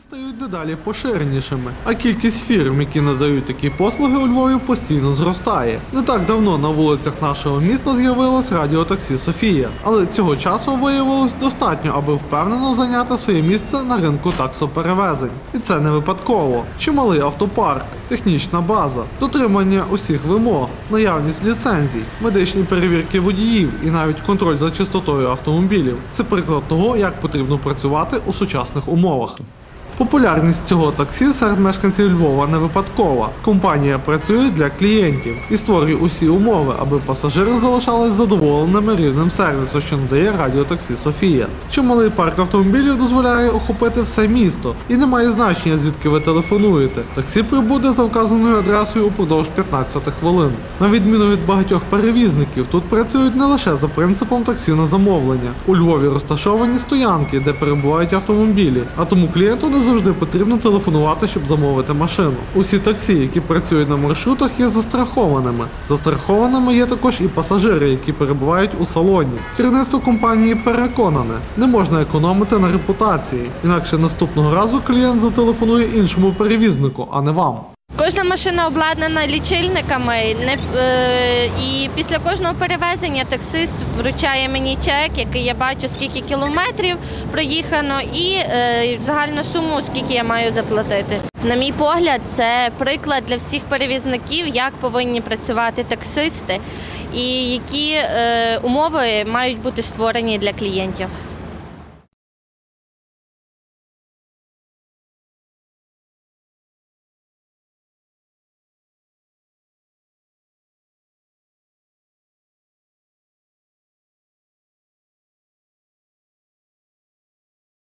стають дедалі поширенішими, а кількість фірм, які надають такі послуги у Львові, постійно зростає. Не так давно на вулицях нашого міста з'явилось радіотаксі Софія, але цього часу виявилось достатньо, аби впевнено зайняти своє місце на ринку таксоперевезень. І це не випадково. Чималий автопарк, технічна база, дотримання усіх вимог, наявність ліцензій, медичні перевірки водіїв і навіть контроль за чистотою автомобілів. Це приклад того, як потрібно працювати у сучасних умовах. Популярність цього таксі серед мешканців Львова не випадкова. Компанія працює для клієнтів і створює усі умови, аби пасажири залишались задоволеними рівнем сервісу, що надає радіотаксі Софія. Чималий парк автомобілів дозволяє охопити все місто, і не має значення, звідки ви телефонуєте. Таксі прибуде за вказаною адресою упродовж 15 хвилин. На відміну від багатьох перевізників, тут працюють не лише за принципом таксі на замовлення. У Львові розташовані стоянки, де перебувають автомобілі, а тому клієнту не завжди потрібно телефонувати, щоб замовити машину. Усі таксі, які працюють на маршрутах, є застрахованими. Застрахованими є також і пасажири, які перебувають у салоні. Керівництво компанії переконане, не можна економити на репутації, інакше наступного разу клієнт зателефонує іншому перевізнику, а не вам. Кожна машина обладнана лічильниками, не, е, і після кожного перевезення таксист вручає мені чек, який я бачу, скільки кілометрів проїхано, і е, загальну суму, скільки я маю заплатити. На мій погляд, це приклад для всіх перевізників, як повинні працювати таксисти і які е, умови мають бути створені для клієнтів.